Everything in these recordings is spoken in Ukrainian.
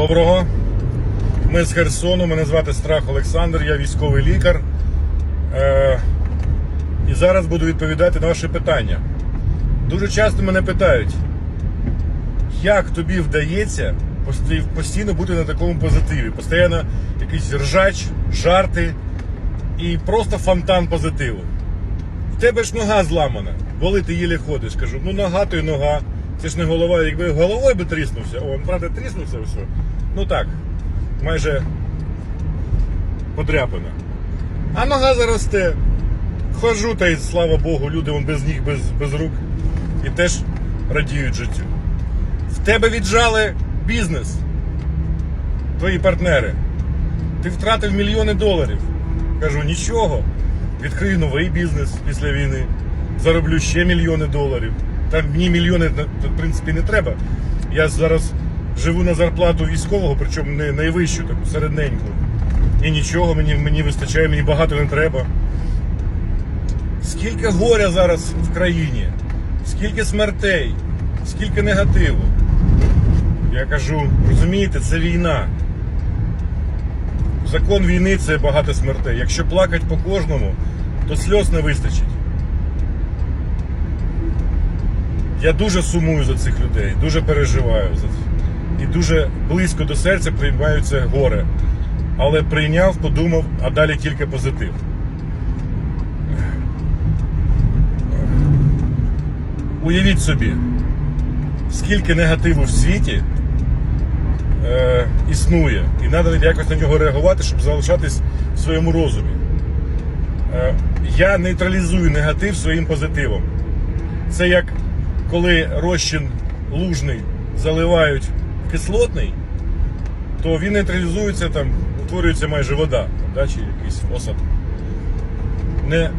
доброго. Ми з Херсону, мене звати Страх Олександр, я військовий лікар. Е, і зараз буду відповідати на ваші питання. Дуже часто мене питають, як тобі вдається постійно бути на такому позитиві? Постійно якийсь ржач, жарти і просто фонтан позитиву. В тебе ж нога зламана, коли ти їлі ходиш. Кажу, ну нога то й нога. Це ж не голова, якби головою би тріснувся. О, правда тріснувся все. Ну так, майже подряпана. А нога заросте. Хожу та й слава Богу, люди вон без ніг, без, без рук. І теж радіють життю. В тебе віджали бізнес. Твої партнери. Ти втратив мільйони доларів. Кажу, нічого. Відкрию новий бізнес після війни. Зароблю ще мільйони доларів. Та мені мільйони в принципі не треба. Я зараз живу на зарплату військового, причому не найвищу, таку середненьку. І нічого, мені, мені вистачає, мені багато не треба. Скільки горя зараз в країні, скільки смертей, скільки негативу. Я кажу, розумієте, це війна. Закон війни це багато смертей. Якщо плакати по кожному, то сльоз не вистачить. Я дуже сумую за цих людей, дуже переживаю за це. І дуже близько до серця приймаю це горе. Але прийняв, подумав, а далі тільки позитив. Уявіть собі, скільки негативу в світі е, існує, і треба якось на нього реагувати, щоб залишатись в своєму розумі. Е, я нейтралізую негатив своїм позитивом. Це як коли розчин лужний заливають в кислотний, то він нейтралізується там, утворюється майже вода, да, чи якийсь осад. Не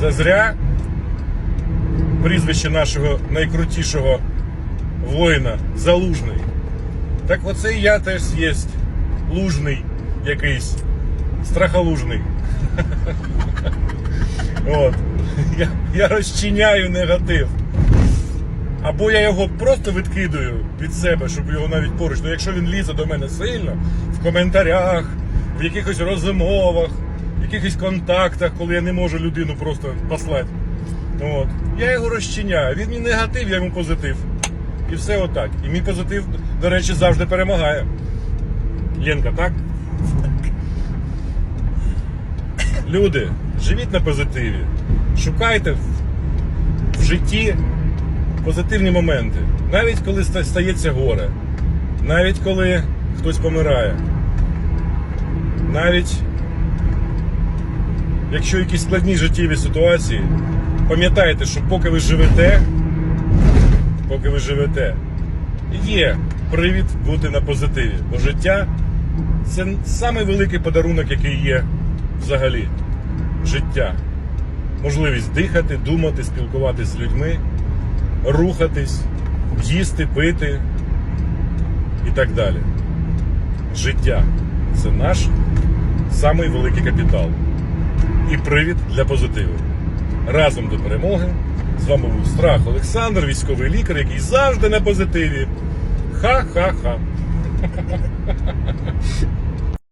зазря прізвище нашого найкрутішого воїна Залужний. Так оце я теж є лужний якийсь, страхолужний. От. Я, я розчиняю негатив. Або я його просто відкидаю від себе, щоб його навіть поруч. Ну якщо він лізе до мене сильно, в коментарях, в якихось розмовах, в якихось контактах, коли я не можу людину просто послати. От. Я його розчиняю. Він мені негатив, я йому позитив. І все отак. І мій позитив, до речі, завжди перемагає. Ленка, так? Люди, живіть на позитиві. Шукайте в житті позитивні моменти. Навіть коли стається горе, навіть коли хтось помирає, навіть якщо якісь складні життєві ситуації, пам'ятайте, що поки ви живете, поки ви живете, є привід бути на позитиві. Бо життя це самий великий подарунок, який є взагалі. Життя. Можливість дихати, думати, спілкуватися з людьми, рухатись, їсти, пити і так далі. Життя це наш самий великий капітал і привід для позитиву. Разом до перемоги. З вами був Страх Олександр, військовий лікар, який завжди на позитиві. Ха-ха-ха.